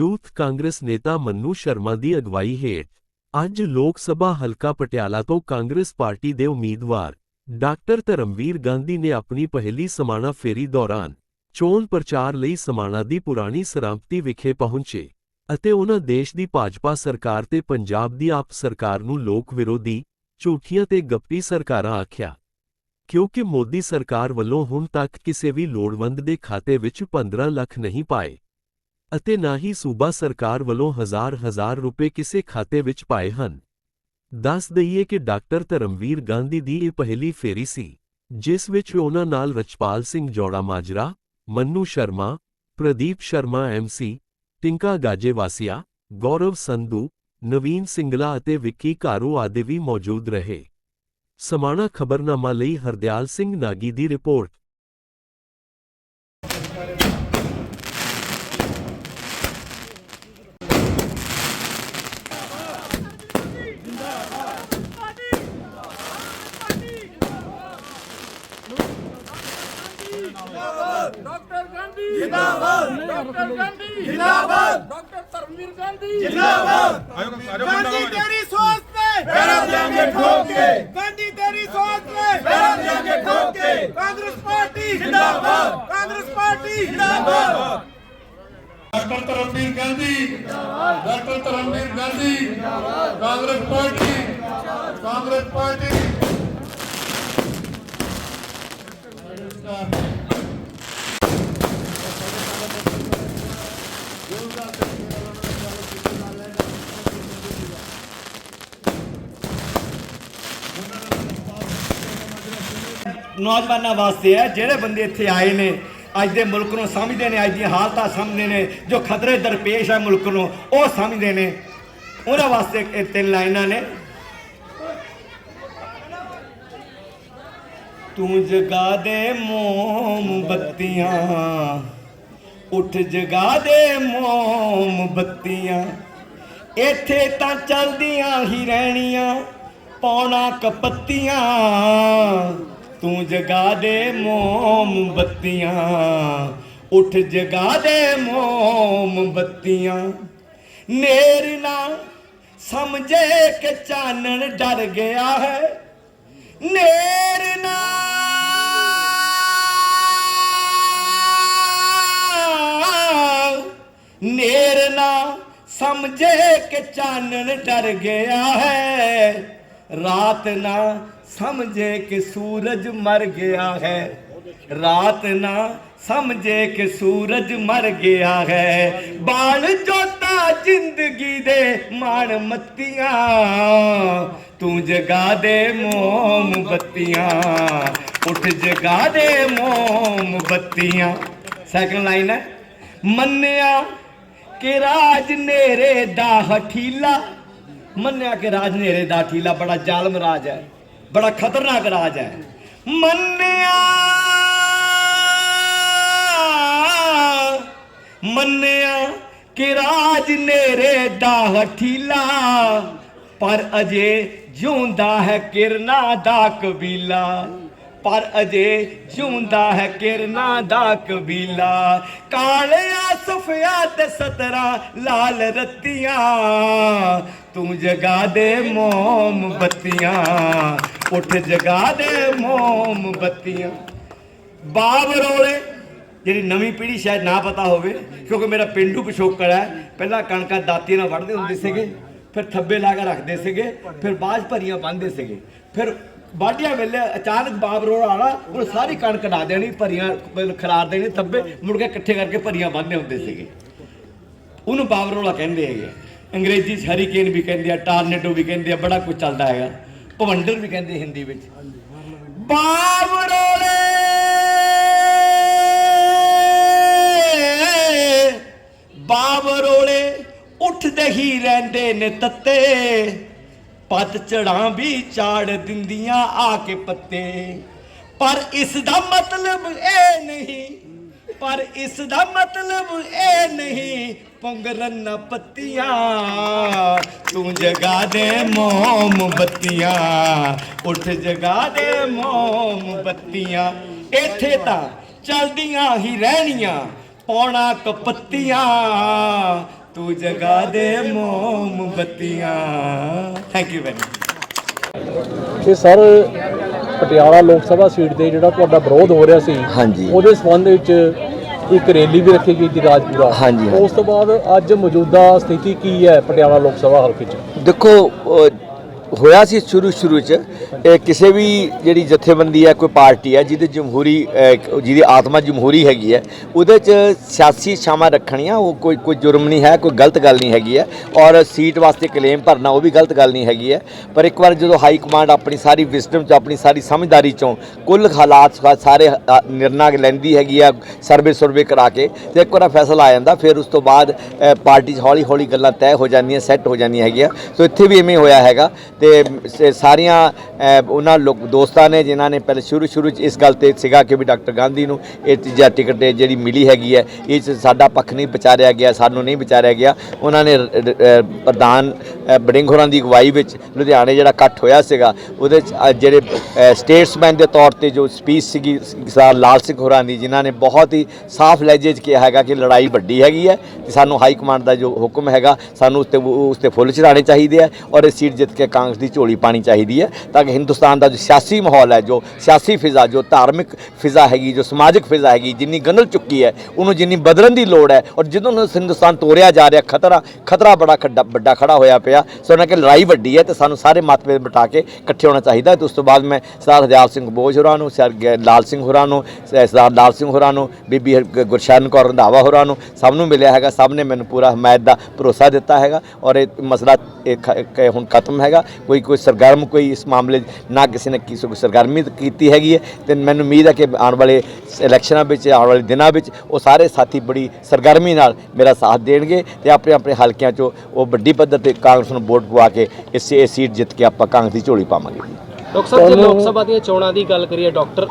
Youth Congress ਨੇਤਾ ਮੰਨੂ ਸ਼ਰਮਾ ਦੀ ਅਗਵਾਈ ਹੇਠ ਅੱਜ ਲੋਕ ਸਭਾ ਹਲਕਾ ਪਟਿਆਲਾ ਤੋਂ ਕਾਂਗਰਸ ਪਾਰਟੀ ਦੇ ਉਮੀਦਵਾਰ ਡਾਕਟਰ ਧਰਮਵੀਰ ਗਾਂਧੀ ਨੇ ਆਪਣੀ ਪਹਿਲੀ ਸਮਾਣਾ ਫੇਰੀ ਦੌਰਾਨ ਚੋਣ ਪ੍ਰਚਾਰ ਲਈ ਸਮਾਣਾ ਦੀ ਪੁਰਾਣੀ ਸਰਾਂਪਤੀ ਵਿਖੇ ਪਹੁੰਚੇ ਅਤੇ ਉਹਨਾਂ ਦੇਸ਼ ਦੀ ਭਾਜਪਾ ਸਰਕਾਰ ਤੇ ਪੰਜਾਬ ਦੀ ਆਪ ਸਰਕਾਰ ਨੂੰ ਲੋਕ ਵਿਰੋਧੀ ਝੂਠੀਆਂ ਤੇ ਗੱਪੀ ਸਰਕਾਰਾਂ ਆਖਿਆ, ਕਿਉਂਕਿ ਮੋਦੀ ਸਰਕਾਰ ਵੱਲੋਂ ਹੁਣ ਤੱਕ ਕਿਸੇ ਵੀ ਲੋੜਵੰਦ ਦੇ ਖਾਤੇ ਵਿੱਚ 15 ਲੱਖ ਨਹੀਂ ਪਾਏ ਅਤੇ ਨਾ ਹੀ ਸੂਬਾ ਸਰਕਾਰ ਵੱਲੋਂ ਹਜ਼ਾਰ ਹਜ਼ਾਰ ਰੁਪਏ ਕਿਸੇ ਖਾਤੇ ਵਿੱਚ ਪਾਏ ਹਨ। ਦੱਸ ਦਈਏ ਕਿ ਡਾਕਟਰ ਧਰਮਵੀਰ ਗਾਂਧੀ ਦੀ ਇਹ ਪਹਿਲੀ ਫੇਰੀ ਸੀ, ਜਿਸ ਵਿੱਚ ਉਹਨਾਂ ਨਾਲ ਰਚਪਾਲ ਸਿੰਘ ਜੋੜਾ ਮਾਜਰਾ, ਮੰਨੂ ਸ਼ਰਮਾ, ਪ੍ਰਦੀਪ ਸ਼ਰਮਾ ਐਮਸੀ ਟਿੰਕਾ ਗਾਜੇਵਾਸੀਆ, ਗੌਰਵ ਸੰਧੂ, ਨਵੀਨ ਸਿੰਗਲਾ ਅਤੇ ਵਿੱਕੀ ਕਾਰੂ ਆਦਿ ਵੀ ਮੌਜੂਦ ਰਹੇ। ਸਮਾਣਾ ਖਬਰਨਾਮਾ ਲਈ ਹਰਦਿਆਲ ਸਿੰਘ ਨਾਗੀ ਦੀ ਰਿਪੋਰਟ। ਡਾਕਟਰ ਗਾਂਧੀ। ਜਿੰਦਾਬਾਦ। ਡਾਕਟਰ ਗਾਂਧੀ। ਜਿੰਦਾਬਾਦ। ਡਾਕਟਰ ਧਰਮਵੀਰ ਗਾਂਧੀ। ਜਿੰਦਾਬਾਦ। ਗਾਂਧੀ ਤੇਰੀ ਸੋਚ ਗਾਂਧੀ ਤੇਰੀ ਸੋਚ ਕਾਂਗਰਸ ਪਾਰਟੀ ਜ਼ਿੰਦਾਬਾਦ। ਕਾਂਗਰਸ ਪਾਰਟੀ ਜਿੰਦਾਬਾਦ। Doctor Dharamvir Gandhi. Doctor Dharamvir Gandhi. Congress party. Congress party. ਨੌਜਵਾਨਾਂ ਵਾਸਤੇ ਹੈ, ਜਿਹੜੇ ਬੰਦੇ ਇੱਥੇ ਆਏ ਨੇ, ਅੱਜ ਦੇ ਮੁਲਕ ਨੂੰ ਸਮਝਦੇ ਨੇ, ਅੱਜ ਦੀਆਂ ਹਾਲਤਾਂ ਸਮਝਦੇ ਨੇ, ਜੋ ਖਤਰੇ ਦਰਪੇਸ਼ ਹੈ ਮੁਲਕ ਨੂੰ, ਉਹ ਸਮਝਦੇ ਨੇ। ਉਹਨਾਂ ਵਾਸਤੇ ਇਹ ਤਿੰਨ ਲਾਈਨਾਂ ਨੇ। ਤੂੰ ਜਗਾ ਦੇ ਮੋਮਬੱਤੀਆਂ ਉੱਠ ਜਗਾ ਦੇ ਮੋਮਬੱਤੀਆਂ ਇੱਥੇ ਤਾਂ ਚਲਦੀਆਂ ਹੀ ਰਹਿਣੀਆਂ, ਪੌਣਾ ਕਪੱਤੀਆਂ ਤੂੰ ਜਗਾ ਦੇ ਮੋਮਬੱਤੀਆਂ, ਉੱਠ ਜਗਾ ਦੇ ਮੋਮਬੱਤੀਆਂ। ਨੇਰ ਨਾ ਸਮਝੇ ਕਿ ਚਾਨਣ ਡਰ ਗਿਆ ਹੈ। ਨੇਰ ਨਾ ਨੇਰ ਨਾ ਸਮਝੇ ਕਿ ਚਾਨਣ ਡਰ ਗਿਆ ਹੈ। ਰਾਤ ਨਾਲ ਸਮਝੇ ਕਿ ਸੂਰਜ ਮਰ ਗਿਆ ਹੈ। ਰਾਤ ਨਾ ਸਮਝੇ ਕਿ ਸੂਰਜ ਮਰ ਗਿਆ ਹੈ। ਬਾਲ ਜੋਤਾ ਜ਼ਿੰਦਗੀ ਦੇ ਮਾਣ ਮੱਤੀਆਂ। ਤੂੰ ਜਗਾ ਦੇ ਮੋਮਬੱਤੀਆਂ ਉੱਠ ਜਗਾ ਦੇ ਮੋਮਬੱਤੀਆਂ ਸੈਕੰਡ ਲਾਈਨ ਹੈ। ਮੰਨਿਆ ਕਿ ਰਾਜ ਨੇਰੇ ਦਾ ਹਠੀਲਾ। ਮੰਨਿਆ ਕਿ ਰਾਜ ਨੇਰੇ ਦਾ ਹਠੀਲਾ, ਬੜਾ ਜ਼ਾਲਮ ਰਾਜ ਹੈ। ਬੜਾ ਖਤਰਨਾਕ ਰਾਜ ਹੈ। ਮੰਨਿਆ ਮੰਨਿਆ ਕਿ ਰਾਜ ਨੇਰੇ ਦਾ ਹਠੀਲਾ, ਪਰ ਅਜੇ ਜਿਉਂਦਾ ਹੈ ਕਿਰਨਾ ਦਾ ਕਬੀਲਾ। ਪਰ ਅਜੇ ਜਿਉਂਦਾ ਹੈ ਕਿਰਨਾ ਦਾ ਕਬੀਲਾ। ਕਾਲਿਆ ਸਫਿਆ ਤੇ ਸਤਰਾ, ਲਾਲ ਰੱਤੀਆਂ ਤੂੰ ਜਗਾ ਦੇ ਮੋਮਬੱਤੀਆਂ ਉੱਠ ਜਗਾ ਦੇ ਮੋਮਬੱਤੀਆਂ। ਬਾਬ ਰੋਲੇ ਜਿਹੜੀ ਨਵੀਂ ਪੀੜ੍ਹੀ ਸ਼ਾਇਦ ਨਾ ਪਤਾ ਹੋਵੇ ਕਿਉਂਕਿ ਮੇਰਾ ਪਿੰਡੂ ਪਿਛੋਕੜ ਹੈ ਪਹਿਲਾਂ ਕਣਕਾਂ ਦਾਤੀ ਨਾਲ ਵੜਦੇ ਹੁੰਦੇ ਸੀਗੇ ਫਿਰ ਥੱਬੇ ਲਾ ਕੇ ਰੱਖਦੇ ਸੀਗੇ ਫਿਰ ਬਾਜ ਭਰੀਆਂ ਬੰਨਦੇ ਸੀਗੇ। ਫਿਰ ਵਾਢੀਆਂ ਵੇਲੇ ਅਚਾਨਕ ਬਾਬ ਰੋਲ ਆਣਾ ਉਹ ਸਾਰੀ ਕਣਕ ਲਾ ਦੇਣੀ ਭਰੀਆਂ ਖਿਲਾਰ ਦੇਣੀ ਥੱਬੇ ਮੁੜ ਕੇ ਇਕੱਠੇ ਕਰਕੇ ਭਰੀਆਂ ਬੰਨਦੇ ਹੁੰਦੇ ਸੀਗੇ। ਉਹਨੂੰ ਬਾਬ ਰੋਲਾ ਕਹਿੰਦੇ ਹੈਗੇ। ਅੰਗਰੇਜ਼ੀ 'ਚ ਹਰੀਕੇਨ ਵੀ ਕਹਿੰਦੇ ਆ, ਟਾਰਨੇਡੋ ਵੀ ਕਹਿੰਦੇ ਆ, ਬੜਾ ਕੁਝ ਚੱਲਦਾ ਹੈਗਾ। ਭਵੰਡਰ ਵੀ ਕਹਿੰਦੇ ਹਿੰਦੀ ਵਿੱਚ। ਬਾਬਰੋਲੇ ਬਾਬਰੋਲੇ ਉੱਠਦੇ ਹੀ ਰਹਿੰਦੇ ਨੇ ਤੱਤੇ। ਪੱਤ ਚੜਾਂ ਵੀ ਚਾੜ ਦਿੰਦੀਆਂ ਆ ਕੇ ਪੱਤੇ। ਪਰ ਇਸ ਦਾ ਮਤਲਬ ਇਹ ਨਹੀਂ ਪਰ ਇਸ ਦਾ ਮਤਲਬ ਇਹ ਨਹੀਂ ਪੰਗਰਨ ਪੱਤੀਆਂ। ਤੂੰ ਜਗਾ ਦੇ ਮੋਮਬੱਤੀਆਂ ਉੱਠ ਜਗਾ ਦੇ ਮੋਮਬੱਤੀਆਂ ਇੱਥੇ ਤਾਂ ਚਲਦੀਆਂ ਹੀ ਰਹਿਣੀਆਂ ਪੌਣਾ ਕਪੱਤੀਆਂ ਤੂੰ ਜਗਾ ਦੇ ਮੋਮਬੱਤੀਆਂ ਥੈਂਕ ਯੂ ਵੈਰੀ ਇਹ ਸਰ ਪਟਿਆਲਾ ਲੋਕ ਸਭਾ ਸੀਟ ਤੇ ਜਿਹੜਾ ਤੁਹਾਡਾ ਵਿਰੋਧ ਹੋ ਰਿਹਾ ਸੀ ਹਾਂਜੀ। ਉਹਦੇ ਸੰਬੰਧ ਵਿੱਚ ਇੱਕ ਰੈਲੀ ਵੀ ਰੱਖੀ ਗਈ ਸੀ ਰਾਜਪੁਰਾ ਹਾਂਜੀ, ਹਾਂਜੀ। ਉਸ ਤੋਂ ਬਾਅਦ ਅੱਜ ਮੌਜੂਦਾ ਸਥਿਤੀ ਕੀ ਹੈ ਪਟਿਆਲਾ ਲੋਕ ਸਭਾ ਹਲਕੇ 'ਚ ਦੇਖੋ ਅਹ, ਹੋਇਆ ਸੀ ਸ਼ੁਰੂ ਸ਼ੁਰੂ ਚ, ਇਹ ਕਿਸੇ ਵੀ ਜਿਹੜੀ ਜਥੇਬੰਦੀ ਹੈ, ਕੋਈ ਪਾਰਟੀ ਹੈ, ਜਿਹਦੇ ਜਮਹੂਰੀ ਜਿਹਦੀ ਆਤਮਾ ਜਮਹੂਰੀ ਹੈਗੀ ਹੈ, ਉਹਦੇ ਚ ਸਿਆਸੀ ਛਾਵਾਂ ਰੱਖਣੀਆਂ, ਉਹ ਕੋਈ ਕੋਈ ਜੁਰਮ ਨਹੀਂ ਹੈ, ਕੋਈ ਗਲਤ ਗੱਲ ਨਹੀਂ ਹੈਗੀ ਹੈ, ਔਰ ਸੀਟ ਵਾਸਤੇ ਕਲੇਮ ਭਰਨਾ ਉਹ ਵੀ ਗਲਤ ਗੱਲ ਨਹੀਂ ਹੈਗੀ ਹੈ, ਪਰ ਇੱਕ ਵਾਰ ਜਦੋਂ ਹਾਈ ਕਮਾਂਡ ਆਪਣੀ ਸਾਰੀ ਵਿਜ਼ਡਮ ਚ, ਆਪਣੀ ਸਾਰੀ ਸਮਝਦਾਰੀ ਚੋਂ ਕੁੱਲ ਹਾਲਾਤ ਸਾਰੇ ਨਿਰਣਾ ਲੈਂਦੀ ਹੈਗੀ ਆ ਸਰਵੇ ਸੁਰਵੇ ਕਰਾ ਕੇ, ਤੇ ਇੱਕ ਵਾਰ ਫੈਸਲਾ ਆ ਜਾਂਦਾ, ਫਿਰ ਉਸ ਤੋਂ ਬਾਅਦ ਪਾਰਟੀ 'ਚ ਹੌਲੀ ਹੌਲੀ ਗੱਲਾਂ ਤੈਅ ਹੋ ਜਾਂਦੀਆਂ ਸੈੱਟ ਹੋ ਜਾਂਦੀਆਂ ਹੈਗੀਆਂ, ਸੋ ਇੱਥੇ ਵੀ ਐਵੇਂ ਹੋਇਆ ਹੈਗਾ ਤੇ ਸਾਰੀਆਂ ਉਹਨਾਂ ਲੋਕ, ਦੋਸਤਾਂ ਨੇ, ਜਿਨ੍ਹਾਂ ਨੇ ਪਹਿਲੇ ਸ਼ੁਰੂ ਸ਼ੁਰੂ 'ਚ ਇਸ ਗੱਲ ਤੇ ਸੀਗਾ ਕਿ ਵੀ ਡਾਕਟਰ ਗਾਂਧੀ ਨੂੰ ਇਹ ਤੀਜਾ ਟਿਕਟ ਜਿਹੜੀ ਮਿਲੀ ਹੈਗੀ ਹੈ ਇਹ 'ਚ ਸਾਡਾ ਪੱਖ ਨਹੀਂ ਵਿਚਾਰਿਆ ਗਿਆ, ਸਾਨੂੰ ਨਹੀਂ ਵਿਚਾਰਿਆ ਗਿਆ। ਉਹਨਾਂ ਨੇ ਪ੍ਰਧਾਨ ਬੜਿੰਗ ਹੋਰਾਂ ਦੀ ਅਗਵਾਈ ਵਿੱਚ ਲੁਧਿਆਣੇ ਜਿਹੜਾ ਇਕੱਠ ਹੋਇਆ ਸੀਗਾ, ਉਹਦੇ 'ਚ ਜਿਹੜੇ ਸਟੇਟਸਮੈਨ ਦੇ ਤੌਰ ਤੇ ਜੋ ਸਪੀਚ ਸੀਗੀ, ਸਰਦਾਰ ਲਾਲ ਸਿੰਘ ਹੋਰਾਂ ਦੀ, ਜਿਨ੍ਹਾਂ ਨੇ ਬਹੁਤ ਹੀ ਸਾਫ਼ ਲਹਿਜੇ 'ਚ ਕਿਹਾ ਹੈਗਾ ਕਿ ਲੜਾਈ ਵੱਡੀ ਹੈਗੀ ਹੈ ਤੇ ਸਾਨੂੰ ਹਾਈ ਕਮਾਂਡ ਦਾ ਜੋ ਹੁਕਮ ਹੈਗਾ, ਸਾਨੂੰ ਉਸ ਤੇ ਉਸ ਤੇ ਫੁੱਲ ਚੜਾਣੇ ਚਾਹੀਦੇ ਆ ਔਰ ਇਹ ਸੀਟ ਜਿੱਤ ਕੇ ਕਾਂਗਰਸ ਦੀ ਝੋਲੀ ਪਾਣੀ ਚਾਹੀਦੀ ਹੈ ਤਾਂ ਕਿ ਹਿੰਦੁਸਤਾਨ ਦਾ ਜੋ ਸਿਆਸੀ ਮਾਹੌਲ ਹੈ, ਜੋ ਸਿਆਸੀ ਫਿਜ਼ਾ, ਜੋ ਧਾਰਮਿਕ ਫਿਜ਼ਾ ਹੈਗੀ, ਜੋ ਸਮਾਜਿਕ ਫਿਜ਼ਾ ਹੈਗੀ, ਜਿੰਨੀ ਗੰਦਲ ਚੁੱਕੀ ਹੈ, ਉਹਨੂੰ ਜਿੰਨੀ ਬਦਲਣ ਦੀ ਲੋੜ ਹੈ ਔਰ ਜਦੋਂ ਨੂੰ ਹਿੰਦੁਸਤਾਨ ਤੋੜਿਆ ਜਾ ਰਿਹਾ, ਖਤਰਾ ਖਤਰਾ ਬੜਾ ਖੱਡਾ, ਵੱਡਾ ਖੜਾ ਹੋਇਆ ਪਿਆ। ਸੋ ਉਹਨਾਂ ਕਿ ਲੜਾਈ ਵੱਡੀ ਹੈ ਤੇ ਸਾਨੂੰ ਸਾਰੇ ਮਤਭੇਦ ਮਿਟਾ ਕੇ ਇਕੱਠੇ ਹੋਣਾ ਚਾਹੀਦਾ ਤੇ ਉਸ ਤੋਂ ਬਾਅਦ ਮੈਂ ਸਰਦਾਰ ਹਰਦਿਆਲ ਸਿੰਘ ਬੋਝ ਹੋਰਾਂ ਨੂੰ, ਸਰ ਲਾਲ ਸਿੰਘ ਹੋਰਾਂ ਨੂੰ ਸਰਦਾਰ ਲਾਲ ਸਿੰਘ ਹੋਰਾਂ ਨੂੰ, ਬੀਬੀ ਹਰ- ਗੁਰਸ਼ਰਨ ਕੌਰ ਰੰਧਾਵਾ ਹੋਰਾਂ ਨੂੰ ਸਭ ਨੂੰ ਮਿਲਿਆ ਹੈਗਾ। ਸਭ ਨੇ ਮੈਨੂੰ ਪੂਰਾ ਹਮਾਇਤ ਦਾ ਭਰੋਸਾ ਦਿੱਤਾ ਹੈਗਾ ਔਰ ਇਹ ਮਸਲਾ ਇਹ ਖ- ਹੁਣ ਖਤਮ ਹੈਗਾ। ਕੋਈ ਕੋਈ ਸਰਗਰਮ ਕੋਈ ਇਸ ਮਾਮਲੇ 'ਚ ਨਾ ਕਿਸੇ ਨੇ ਕਿਸੇ ਕੋਈ ਸਰਗਰਮੀ ਕੀਤੀ ਹੈਗੀ ਹੈ ਤੇ ਮੈਨੂੰ ਉਮੀਦ ਹੈ ਕਿ ਆਉਣ ਵਾਲੇ ਇਲੈਕਸ਼ਨਾਂ ਵਿੱਚ ਆਉਣ ਵਾਲੇ ਦਿਨਾਂ ਵਿੱਚ ਉਹ ਸਾਰੇ ਸਾਥੀ ਬੜੀ ਸਰਗਰਮੀ ਨਾਲ ਮੇਰਾ ਸਾਥ ਦੇਣਗੇ ਤੇ ਆਪਣੇ ਆਪਣੇ ਹਲਕਿਆਂ 'ਚੋਂ ਉਹ ਵੱਡੀ ਪੱਧਰ ਤੇ ਕਾਂਗਰਸ ਨੂੰ ਵੋਟ ਪਵਾ ਕੇ ਇਸ ਇਹ ਸੀਟ ਜਿੱਤ ਕੇ ਆਪਾਂ ਕਾਂਗਰਸ ਦੀ ਝੋਲੀ ਪਾਵਾਂਗੇ ਡਾਕਟਰ ਸਾਹਿਬ ਜੇ ਲੋਕ ਸਭਾ ਦੀਆਂ ਚੋਣਾਂ ਦੀ ਗੱਲ ਕਰੀਏ ਡਾਕਟਰ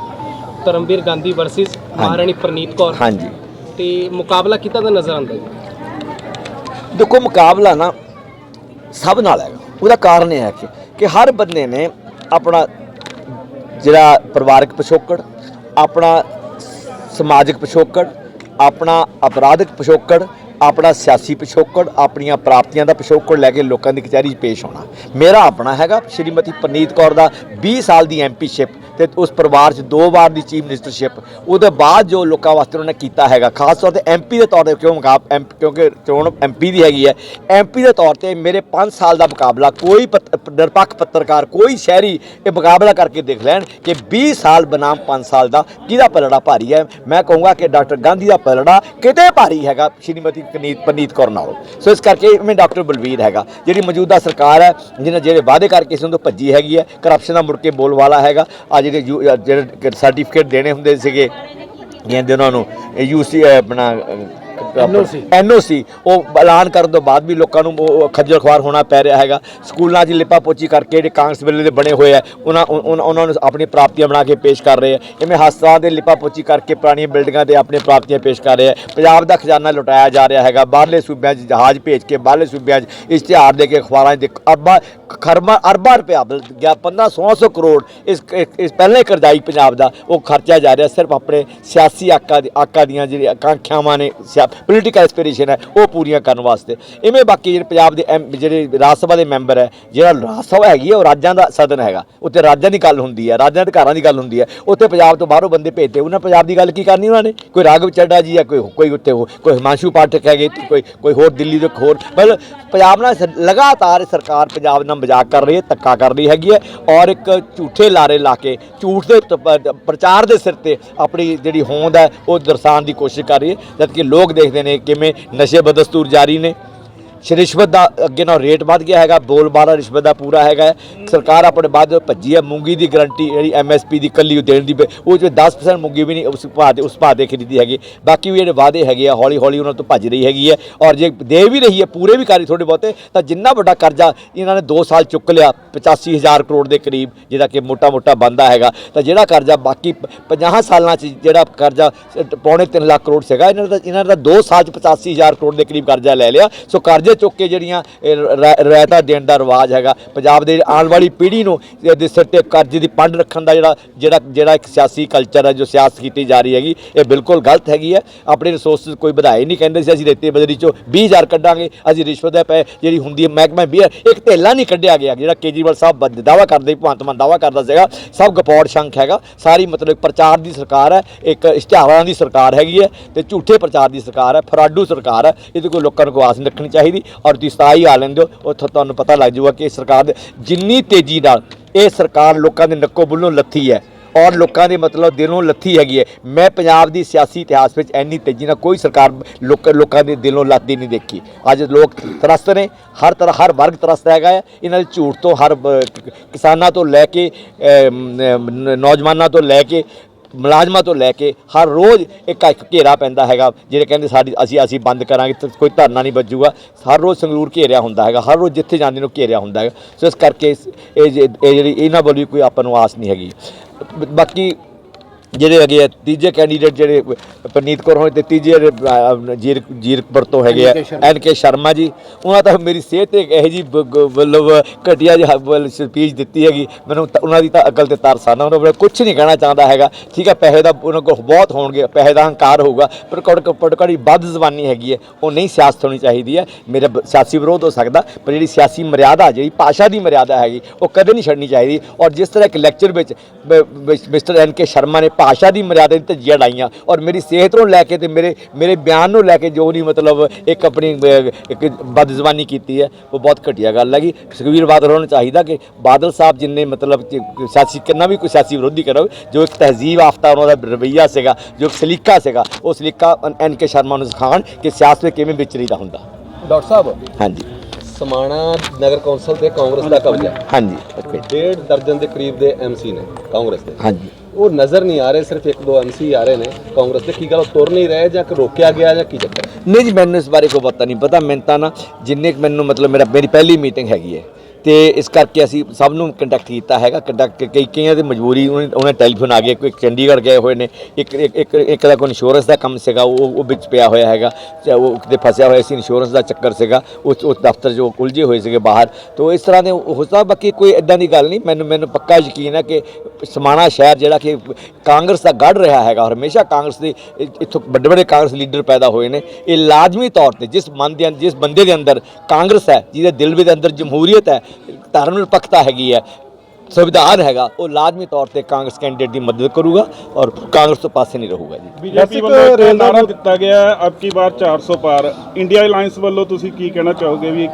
ਧਰਮਵੀਰ ਗਾਂਧੀ ਵਰਸਸ ਮਹਾਰਾਣੀ ਪ੍ਰਨੀਤ ਕੌਰ। ਹਾਂਜੀ। ਤੇ ਮੁਕਾਬਲਾ ਕਿੱਦਾਂ ਦਾ ਨਜ਼ਰ ਆਉਂਦਾ ਜੀ? ਦੇਖੋ ਮੁਕਾਬਲਾ ਨਾ ਸਭ ਨਾਲ ਹੈਗਾ। ਉਹਦਾ ਕਾਰਨ ਇਹ ਹੈ ਕਿ ਕਿ ਹਰ ਬੰਦੇ ਨੇ ਆਪਣਾ ਜਿਹੜਾ ਪਰਿਵਾਰਕ ਪਿਛੋਕੜ, ਆਪਣਾ ਸਮਾਜਿਕ ਪਿਛੋਕੜ, ਆਪਣਾ ਅਪਰਾਧਿਕ ਪਿਛੋਕੜ ਆਪਣਾ ਸਿਆਸੀ ਪਿਛੋਕੜ, ਆਪਣੀਆਂ ਪ੍ਰਾਪਤੀਆਂ ਦਾ ਪਿਛੋਕੜ ਲੈ ਕੇ ਲੋਕਾਂ ਦੀ ਕਚਹਿਰੀ 'ਚ ਪੇਸ਼ ਹੋਣਾ। ਮੇਰਾ ਆਪਣਾ ਹੈਗਾ ਸ਼੍ਰੀਮਤੀ ਪਰਨੀਤ ਕੌਰ ਦਾ 20 ਸਾਲ ਦੀ ਐਮਪੀਸ਼ਿਪ ਤੇ ਉਸ ਪਰਿਵਾਰ 'ਚ ਦੋ ਵਾਰ ਦੀ ਚੀਫ ਮਿਨਿਸਟਰਸ਼ਿਪ ਉਹਦੇ ਬਾਅਦ ਜੋ ਲੋਕਾਂ ਵਾਸਤੇ ਉਹਨਾਂ ਨੇ ਕੀਤਾ ਹੈਗਾ, ਖਾਸ ਤੌਰ ਤੇ ਐਮਪੀ ਦੇ ਤੌਰ ਤੇ ਕਿਉਂ ਮੁਕਾਬ ਐਮ- ਕਿਉਂਕਿ ਚੋਣ ਐਮਪੀ ਦੀ ਹੈਗੀ ਹੈ। ਐਮਪੀ ਦੇ ਤੌਰ ਤੇ ਮੇਰੇ 5 ਸਾਲ ਦਾ ਮੁਕਾਬਲਾ ਕੋਈ ਪੱਤ- ਨਿਰਪੱਖ ਪੱਤਰਕਾਰ, ਕੋਈ ਸ਼ਹਿਰੀ ਇਹ ਮੁਕਾਬਲਾ ਕਰਕੇ ਦੇਖ ਲੈਣ ਕਿ 20 ਸਾਲ ਬਨਾਮ 5 ਸਾਲ ਦਾ ਕਿਹਦਾ ਪਲੜਾ ਭਾਰੀ ਹੈ। ਮੈਂ ਕਹੂੰਗਾ ਕਿ ਡਾਕਟਰ ਗਾਂਧੀ ਦਾ ਪਲੜਾ ਕਿਤੇ ਭਾਰੀ ਹੈਗਾ। ਸ਼੍ਰੀਮਤੀ ਪਨੀਤ ਪਨੀਤ ਕੌਰ ਨਾਲ। ਸੋ ਇਸ ਕਰਕੇ ਮੈਂ ਡਾਕਟਰ ਬਲਵੀਰ ਹੈਗਾ, ਜਿਹੜੀ ਮੌਜੂਦਾ ਸਰਕਾਰ ਹੈ, ਜਿਹਨੇ ਜਿਹੜੇ ਵਾਅਦੇ ਕਰਕੇ ਇਸ ਨੂੰ ਭੱਜੀ ਹੈਗੀ ਹੈ ਕਰਪਸ਼ਨ ਦਾ ਮੁੜ ਕੇ ਬੋਲ ਵਾਲਾ ਹੈਗਾ। ਆ ਜਿਹੜੇ ਯੂ- ਜਿਹੜੇ ਸਰਟੀਫਿਕੇਟ ਦੇਣੇ ਹੁੰਦੇ ਸੀਗੇ ਕਹਿੰਦੇ ਉਹਨਾਂ ਨੂੰ ਯੂਸੀ ਆਪਣਾ ਐਨਓਸੀ ਉਹ ਐਲਾਨ ਕਰਨ ਤੋਂ ਬਾਅਦ ਵੀ ਲੋਕਾਂ ਨੂੰ ਖੱਜਲ ਖੁਆਰ ਹੋਣਾ ਪੈ ਰਿਹਾ ਹੈਗਾ। ਸਕੂਲਾਂ 'ਚ ਲਿਪਾ ਪੋਚੀ ਕਰਕੇ ਜਿਹੜੇ ਕਾਂਗਰਸ ਵੇਲੇ ਦੇ ਬਣੇ ਹੋਏ ਆ ਉਹਨਾਂ ਉਹਨਾਂ ਨੂੰ ਆਪਣੀ ਪ੍ਰਾਪਤੀਆਂ ਬਣਾ ਕੇ ਪੇਸ਼ ਕਰ ਰਹੇ ਆ। ਇਵੇਂ ਹਸਪਤਾਲਾਂ ਦੇ ਲਿਪਾ ਪੋਚੀ ਕਰਕੇ ਪੁਰਾਣੀਆਂ ਬਿਲਡਿੰਗਾਂ ਤੇ ਆਪਣੀਆਂ ਪ੍ਰਾਪਤੀਆਂ ਪੇਸ਼ ਕਰ ਰਹੇ ਆ। ਪੰਜਾਬ ਦਾ ਖਜ਼ਾਨਾ ਲੁਟਾਇਆ ਜਾ ਰਿਹਾ ਹੈਗਾ। ਬਾਹਰਲੇ ਸੂਬਿਆਂ 'ਚ ਜਹਾਜ਼ ਭੇਜ ਕੇ ਬਾਹਰਲੇ ਸੂਬਿਆਂ 'ਚ ਇਸ਼ਤਿਹਾਰ ਦੇ ਕੇ ਅਖਬਾਰਾਂ 'ਚ ਦੇ- ਅਰਬਾਂ ਖਰਮਾ ਅਰਬਾਂ ਰੁਪਇਆ ਗਿਆ। 15 1600 ਕਰੋੜ ਇਸ ਇਸ ਪਹਿਲੇ ਕਰਜ਼ਾਈ ਪੰਜਾਬ ਦਾ ਉਹ ਖਰਚਿਆ ਜਾ ਰਿਹਾ। ਸਿਰਫ ਆਪਣੇ ਸਿਆਸੀ ਆਕਾ ਆਕਾ ਦੀਆਂ ਜਿਹੜੀ ਆਕਾਂਖਿਆਵਾਂ ਨੇ ਪੋਲੀਟੀਕਲ ਐਸਪੀਰੇਸ਼ਨ ਹੈ, ਉਹ ਪੂਰੀਆਂ ਕਰਨ ਵਾਸਤੇ। ਇਵੇਂ ਬਾਕੀ ਜਿਹੜੇ ਪੰਜਾਬ ਦੇ ਐਮ- ਜਿਹੜੇ ਰਾਜ ਸਭਾ ਦੇ ਮੈਂਬਰ ਹੈ, ਜਿਹੜਾ ਰਾਜ ਸਭਾ ਹੈਗੀ ਹੈ, ਉਹ ਰਾਜਾਂ ਦਾ ਸਦਨ ਹੈਗਾ। ਉੱਥੇ ਰਾਜਾਂ ਦੀ ਗੱਲ ਹੁੰਦੀ ਹੈ, ਰਾਜਾਂ ਦੇ ਘਰਾਂ ਦੀ ਗੱਲ ਹੁੰਦੀ ਹੈ। ਉੱਥੇ ਪੰਜਾਬ ਤੋਂ ਬਾਹਰੋਂ ਬੰਦੇ ਭੇਜਦੇ, ਉਹਨਾਂ ਪੰਜਾਬ ਦੀ ਗੱਲ ਕੀ ਕਰਨੀ ਉਹਨਾਂ ਨੇ? ਕੋਈ ਰਾਘਵ ਚੱਡਾ ਜੀ ਹੈ ਕੋਈ ਕੋਈ ਉੱਥੇ ਹੋ- ਕੋਈ ਹਿਮਾਂਸ਼ੂ ਪਾਠਕ ਹੈਗੇ ਤੇ ਕੋਈ ਕੋਈ ਹੋਰ ਦਿੱਲੀ ਦੇ ਹੋਰ, ਮਤਲਬ ਪੰਜਾਬ ਨਾਲ ਸ- ਲਗਾਤਾਰ ਸਰਕਾਰ ਪੰਜਾਬ ਨਾਲ ਮਜ਼ਾਕ ਕਰ ਰਹੀ ਹੈ, ਧੱਕਾ ਕਰ ਰਹੀ ਹੈਗੀ ਹੈ ਔਰ ਇੱਕ ਝੂਠੇ ਲਾਰੇ ਲਾ ਕੇ, ਝੂਠ ਦੇ ਤ- ਪ- ਪ੍ਰਚਾਰ ਦੇ ਸਿਰ ਤੇ ਆਪਣੀ ਜਿਹੜੀ ਹੋਂਦ ਹੈ, ਉਹ ਦਰਸਾਉਣ ਦੀ ਕੋਸ਼ਿਸ਼ ਕਰ ਰਹੀ ਹੈ, ਜਦਕਿ ਲੋਕ ਦੇਖਦੇ ਨੇ ਕਿਵੇਂ ਨਸ਼ੇ ਬਦਸਤੂਰ ਜਾਰੀ ਨੇ। ਸ਼ ਰਿਸ਼ਵਤ ਦਾ ਅੱਗੇ ਨਾਲ ਰੇਟ ਵੱਧ ਗਿਆ ਹੈਗਾ ਬੋਲਬਾਲਾ ਰਿਸ਼ਵਤ ਦਾ ਪੂਰਾ ਹੈਗਾ ਹੈ। ਸਰਕਾਰ ਆਪਣੇ ਬਾਅਦ ਭੱਜੀ ਹੈ, ਮੂੰਗੀ ਦੀ ਗਰੰਟੀ ਜਿਹੜੀ ਐਮਐਸਪੀ ਦੀ ਕੱਲੀ ਉਹ ਦੇਣ ਦੀ ਪ- ਉਹ ਚ 10% ਮੂੰਗੀ ਵੀ ਨਹੀਂ, ਉਸ ਭਾਅ ਦੇ ਉਸ ਭਾਅ ਤੇ ਖਰੀਦੀ ਹੈਗੀ। ਬਾਕੀ ਵੀ ਜਿਹੜੇ ਵਾਅਦੇ ਹੈਗੇ ਆ ਹੌਲੀ ਹੌਲੀ ਉਹਨਾਂ ਤੋਂ ਭੱਜ ਰਹੀ ਹੈਗੀ ਹੈ। ਔਰ ਜੇ ਦੇ ਵੀ ਰਹੀ ਹੈ, ਪੂਰੇ ਵੀ ਕਰੀ ਥੋੜੇ ਬਹੁਤੇ, ਤਾਂ ਜਿੰਨਾ ਵੱਡਾ ਕਰਜ਼ਾ ਇਹਨਾਂ ਨੇ 2 ਸਾਲ ਚੁੱਕ ਲਿਆ 85000 ਕਰੋੜ ਦੇ ਕਰੀਬ ਜਿਹੜਾ ਕਿ ਮੋਟਾ ਮੋਟਾ ਬੰਦਾ ਹੈਗਾ। ਤਾਂ ਜਿਹੜਾ ਕਰਜ਼ਾ ਬਾਕੀ 50 ਸਾਲਾਂ 'ਚ ਜਿਹੜਾ ਕਰਜ਼ਾ ਪੌਣੇ 3 ਲੱਖ ਕਰੋੜ ਸੀਗਾ, ਇਹਨਾਂ ਦਾ ਇਹਨਾਂ ਦਾ 2 ਸਾਲ 'ਚ 85000 ਕਰੋੜ ਦੇ ਕਰੀਬ ਕਰਜ਼ਾ ਲੈ ਲਿਆ। ਸੋ ਕਰਜ਼ਾ ਕਰਜ਼ੇ ਚੁੱਕ ਕੇ ਜਿਹੜੀਆਂ, ਇਹ ਦੇਣ ਦਾ ਰਿਵਾਜ ਹੈਗਾ। ਪੰਜਾਬ ਦੇ ਆਉਣ ਵਾਲੀ ਪੀੜ੍ਹੀ ਨੂੰ ਦੇ ਸਿਰ ਤੇ ਕਰਜ਼ੇ ਦੀ ਪੰਡ ਰੱਖਣ ਦਾ ਜਿਹੜਾ ਜਿਹੜਾ ਜਿਹੜਾ ਇੱਕ ਸਿਆਸੀ ਕਲਚਰ ਹੈ, ਜੋ ਸਿਆਸਤ ਕੀਤੀ ਜਾ ਰਹੀ ਹੈਗੀ, ਇਹ ਬਿਲਕੁਲ ਗਲਤ ਹੈਗੀ ਹੈ। ਆਪਣੇ ਰਿਸੋਰਸਸ ਕੋਈ ਵਧਾਏ ਨਹੀਂ ਕਹਿੰਦੇ ਸੀ, ਅਸੀਂ ਰੇਤੇ ਬਦਰੀ ਚੋਂ 20000 ਕੱਢਾਂਗੇ, ਅਸੀਂ ਰਿਸ਼ਵਤ ਦੇ ਪੈ, ਜਿਹੜੀ ਹੁੰਦੀ ਹੈ ਮਹਿਕਮਾ ਵੀ ਇੱਕ ਧੇਲਾ ਨਹੀਂ ਕੱਢਿਆ ਗਿਆ, ਜਿਹੜਾ ਕੇਜਰੀਵਾਲ ਸਾਹਿਬ ਦਾਵਾ ਕਰਦੇ, ਭਗਵੰਤ ਮਾਨ ਦਾਵਾ ਕਰਦਾ ਸੀਗਾ, ਸਭ ਗਪੌੜ ਸ਼ੰਖ ਹੈਗਾ, ਸਾਰੀ ਮਤਲਬ ਪ੍ਰਚਾਰ ਦੀ ਸਰਕਾਰ ਹੈ, ਇੱਕ ਇਸ਼ਤਿਹਾਰਾਂ ਦੀ ਸਰਕਾਰ ਹੈਗੀ ਹੈ, ਤੇ ਝੂਠੇ ਪ੍ਰਚਾਰ ਦੀ ਸਰਕਾਰ ਹੈ, ਫਰਾਡੂ ਸਰਕਾਰ ਹੈ, ਇਹਦੇ ਕੋਈ ਲੋਕਾਂ ਨੂੰ ਕੋਈ ਆਸ ਨਹੀਂ ਰੱਖਣੀ ਚਾਹੀਦੀ। ਔਰ ਤੁਸੀਂ ਸਤਾਈ ਆ ਲੈਂਦੇ ਹੋ, ਉੱਥੋਂ ਤੁਹਾਨੂੰ ਪਤਾ ਲੱਗ ਜਾਊਗਾ ਕਿ ਸਰਕਾਰ ਦੇ ਜਿੰਨੀ ਤੇਜ਼ੀ ਨਾਲ ਇਹ ਸਰਕਾਰ ਲੋਕਾਂ ਦੇ ਨੱਕੋ ਬੁੱਲੋਂ ਲੱਥੀ ਹੈ ਔਰ ਲੋਕਾਂ ਦੇ ਮਤਲਬ ਦਿਲੋਂ ਲੱਥੀ ਹੈਗੀ ਹੈ। ਮੈਂ ਪੰਜਾਬ ਦੀ ਸਿਆਸੀ ਇਤਿਹਾਸ ਵਿੱਚ ਇੰਨੀ ਤੇਜ਼ੀ ਨਾਲ ਕੋਈ ਸਰਕਾਰ ਲੋਕ ਲੋਕਾਂ ਦੇ ਦਿਲੋਂ ਲੱਥਦੀ ਨਹੀਂ ਦੇਖੀ। ਅੱਜ ਲੋਕ ਤਰਸਤ ਨੇ, ਹਰ ਤਰ੍ਹਾਂ ਹਰ ਵਰਗ ਤਰਸਤ ਹੈਗਾ ਹੈ। ਇਹਨਾਂ ਦੇ ਝੂਠ ਤੋਂ ਹਰ ਕਿਸਾਨਾਂ ਤੋਂ ਲੈ ਕੇ ਨੌਜਵਾਨਾਂ ਤੋਂ ਲੈ ਕੇ ਮੁਲਾਜ਼ਮਾਂ ਤੋਂ ਲੈ ਕੇ ਹਰ ਰੋਜ਼ ਇੱਕ ਇੱਕ ਘੇਰਾ ਪੈਂਦਾ ਹੈਗਾ, ਜਿਹੜੇ ਕਹਿੰਦੇ ਸਾਡੀ ਅਸੀਂ ਅਸੀਂ ਬੰਦ ਕਰਾਂਗੇ, ਤੇ ਕੋਈ ਧਰਨਾ ਨਹੀਂ ਵੱਜੂਗਾ। ਹਰ ਰੋਜ਼ ਸੰਗਰੂਰ ਘੇਰਿਆ ਹੁੰਦਾ ਹੈਗਾ, ਹਰ ਰੋਜ਼ ਜਿੱਥੇ ਜਾਂਦੇ ਨੂੰ ਘੇਰਿਆ ਹੁੰਦਾ ਹੈਗਾ। ਸੋ ਇਸ ਕਰਕੇ ਇਹ ਜੇ- ਇਹ ਜਿਹੜੀ ਇਹਨਾਂ ਵੱਲੋਂ ਕੋਈ ਆਪਾਂ ਨੂੰ ਆਸ ਨਹੀਂ ਹੈਗੀ। ਬਾਕੀ ਜਿਹੜੇ ਹੈਗੇ ਆ ਤੀਜੇ ਕੈਂਡੀਡੇਟ ਜਿਹੜੇ ਪਰਨੀਤ ਕੌਰ ਹੋਏ ਤੇ ਤੀਜੇ ਜਿਹੜੇ, ਜੀਰ ਜੀਰਕਪੁਰ ਤੋਂ ਹੈਗੇ ਆ ਐਨ ਕੇ ਸ਼ਰਮਾ। ਜੀ। ਉਹਨਾਂ ਤਾਂ ਮੇਰੀ ਸਿਹਤ ਤੇ ਇਹ ਜੀ ਮਤਲਬ ਘਟੀਆ ਜਿਹੀ ਸਪੀਚ ਦਿੱਤੀ ਹੈਗੀ। ਮੈਨੂੰ ਉਹਨਾਂ ਦੀ ਤਾਂ ਅਕਲ ਤੇ ਤਰਸ ਆਉਂਦਾ ਉਹਨਾਂ ਬਾਰੇ ਕੁਝ ਨਹੀਂ ਕਹਿਣਾ ਚਾਹੁੰਦਾ ਹੈਗਾ। ਠੀਕ ਹੈ ਪੈਸੇ ਦਾ ਉਹਨਾਂ ਕੋਲ ਬਹੁਤ ਹੋਣਗੇ ਪੈਸੇ ਦਾ ਹੰਕਾਰ ਹੋਊਗਾ। ਪਰ ਕੜ ਪੜਕੜੀ ਵੱਧ ਜ਼ਬਾਨੀ ਹੈਗੀ ਹੈ। ਉਹ ਨਹੀਂ ਸਿਆਸਤ ਹੋਣੀ ਚਾਹੀਦੀ ਹੈ। ਮੇਰਾ ਸਿਆਸੀ ਵਿਰੋਧ ਹੋ ਸਕਦਾ ਪਰ ਜਿਹੜੀ ਸਿਆਸੀ ਮਰਿਆਦਾ ਜਿਹੜੀ ਭਾਸ਼ਾ ਦੀ ਮਰਿਆਦਾ ਹੈਗੀ ਉਹ ਕਦੇ ਨਹੀਂ ਛੱਡਣੀ ਚਾਹੀਦੀ। ਔਰ ਜਿਸ ਤਰ੍ਹਾਂ ਇੱਕ ਲੈਕਚਰ ਵਿੱਚ ਮਿਸਟਰ ਐਨ ਕੇ ਸ਼ਰਮਾ ਨੇ ਭਾਸ਼ਾ ਦੀ ਮਰਿਆਦਾ ਦੀ ਧੱਜੀਆਂ ਲਾਈਆਂ ਔਰ ਮੇਰੀ ਸਿਹਤ ਨੂੰ ਲੈ ਕੇ ਤੇ ਮੇਰੇ ਮੇਰੇ ਬਿਆਨ ਨੂੰ ਲੈ ਕੇ ਜੋ ਨਹੀਂ ਮਤਲਬ ਇੱਕ ਆਪਣੀ ਇੱਕ ਬਦਜ਼ਬਾਨੀ ਕੀਤੀ ਹੈ ਉਹ ਬਹੁਤ ਘਟੀਆ ਗੱਲ ਹੈਗੀ। ਸੁਖਬੀਰ ਬਾਦਲ ਹੋਣਾ ਚਾਹੀਦਾ ਕਿ ਬਾਦਲ ਸਾਹਿਬ ਜਿੰਨੇ ਮਤਲਬ ਸਿਆਸੀ ਕਿੰਨਾ ਵੀ ਕੋਈ ਸਿਆਸੀ ਵਿਰੋਧੀ ਕਰੋ ਜੋ ਇੱਕ ਤਹਿਜ਼ੀਬ ਆਫਤਾ ਉਹਨਾਂ ਦਾ ਰਵਈਆ ਸੀਗਾ ਜੋ ਇੱਕ ਸਲੀਕਾ ਸੀਗਾ ਉਹ ਸਲੀਕਾ ਐਨ ਕੇ ਸ਼ਰਮਾ ਨੂੰ ਸਿਖਾਉਣ ਕਿ ਸਿਆਸਤ ਵਿੱਚ ਕਿਵੇਂ ਵਿਚਰੀਦਾ ਹੁੰਦਾ। ਡਾਕਟਰ ਸਾਹਿਬ ਹਾਂਜੀ। ਸਮਾਣਾ ਨਗਰ ਕੌਂਸਲ ਤੇ ਕਾਂਗਰਸ ਦਾ ਕਬਜ਼ਾ। ਹਾਂਜੀ। ਡੇਢ ਦਰਜਨ ਦੇ ਕਰੀਬ ਦੇ ਐਮਸੀ ਨੇ ਕਾਂਗਰਸ ਦੇ। ਹਾਂਜੀ। ਉਹ ਨਜ਼ਰ ਨਹੀਂ ਆ ਰਹੇ, ਸਿਰਫ ਇੱਕ ਦੋ ਐਮਸੀ ਆ ਰਹੇ ਨੇ ਕਾਂਗਰਸ ਦੇ। ਕੀ ਗੱਲ ਉਹ ਤੁਰ ਨਹੀਂ ਰਹੇ ਜਾਂ ਕਿ ਰੋਕਿਆ ਗਿਆ ਜਾਂ ਕੀ ਚੱਕਰ? ਨਹੀਂ ਜੀ, ਮੈਨੂੰ ਇਸ ਬਾਰੇ ਕੋਈ ਪਤਾ ਨਹੀਂ, ਪਤਾ ਮੈਨੂੰ ਤਾਂ ਨਾ ਜਿੰਨੇ ਕੁ ਮੈਨੂੰ ਮਤਲਬ ਮੇਰਾ, ਮੇਰੀ ਪਹਿਲੀ ਮੀਟਿੰਗ ਹੈਗੀ ਹੈ। ਤੇ ਇਸ ਕਰਕੇ ਅਸੀਂ ਸਭ ਨੂੰ ਕੰਟੈਕਟ ਕੀਤਾ ਹੈਗਾ ਕੰਟੈਕਟ ਕਈ ਕਈਆਂ ਦੀ ਮਜਬੂਰੀ ਉਹਨੇ ਟੈਲੀਫੋਨ ਆ ਗਿਆ ਕੋਈ ਚੰਡੀਗੜ੍ਹ ਗਏ ਹੋਏ ਨੇ, ਇੱਕ ਇੱਕ ਇੱਕ ਦਾ ਕੋਈ ਇੰਸ਼ੋਰੈਂਸ ਦਾ ਕੰਮ ਸੀਗਾ, ਉਹ ਉਹ ਵਿੱਚ ਪਿਆ ਹੋਇਆ ਹੈਗਾ ਚਾਹੇ ਉਹ ਕਿਤੇ ਫਸਿਆ ਹੋਇਆ ਸੀ ਇੰਸ਼ੋਰੈਂਸ ਦਾ ਚੱਕਰ ਸੀਗਾ ਉਸ ਉਸ ਦਫ਼ਤਰ 'ਚ ਉਹ ਉਲਝੇ ਹੋਏ ਸੀਗੇ ਬਾਹਰ, ਤੋਂ ਇਸ ਤਰ੍ਹਾਂ ਦੇ ਹੋ ਸਕਦਾ ਬਾਕੀ ਕੋਈ ਇਦਾਂ ਦੀ ਗੱਲ ਨਹੀਂ, ਮੈਨੂੰ ਮੈਨੂੰ ਪੱਕਾ ਯਕੀਨ ਹੈ ਕਿ ਸਮਾਣਾ ਸ਼ਹਿਰ ਜਿਹੜਾ ਕਿ ਕਾਂਗਰਸ ਦਾ ਗੜ ਰਿਹਾ ਹੈਗਾ, ਹਮੇਸ਼ਾ ਕਾਂਗਰਸ ਦੇ ਇੱਥੋਂ ਵੱਡੇ ਵੱਡੇ ਕਾਂਗਰਸ ਲੀਡਰ ਪੈਦਾ ਹੋਏ ਨੇ, ਇਹ ਲਾਜ਼ਮੀ ਤੌਰ ਤੇ ਜਿਸ ਮਨ ਦੇ ਅੰਦਰ ਜਿਸ ਬੰਦੇ ਦੇ ਅੰਦਰ ਕਾਂਗਰਸ ਹੈ, ਜਿਹਦੇ ਦਿਲ ਦੇ ਅੰਦਰ ਜਮਹੂਰੀਅਤ ਹੈ ਧਰਮ ਨਿਰਪੱਖਤਾ ਹੈਗੀ ਹੈ ਸੰਵਿਧਾਨ ਹੈਗਾ ਉਹ ਲਾਜ਼ਮੀ ਤੌਰ ਤੇ ਕਾਂਗਰਸ ਕੈਂਡੀਡੇਟ ਦੀ ਮਦਦ ਕਰੂਗਾ ਔਰ ਕਾਂਗਰਸ ਤੋਂ ਪਾਸੇ ਨਹੀਂ ਰਹੂਗਾ ਜੀ। ਬੀਜੇਪੀ ਵੱਲੋਂ ਇੱਕ ਨਾਰਾ ਦਿੱਤਾ ਗਿਆ ਹੈ, ਅਬ ਕੀ ਵਾਰ 400 ਪਾਰ। ਇੰਡੀਆ ਅਲਾਈਅੰਸ ਵੱਲੋਂ ਤੁਸੀਂ ਕੀ ਕਹਿਣਾ ਚਾਹੋਗੇ ਵੀ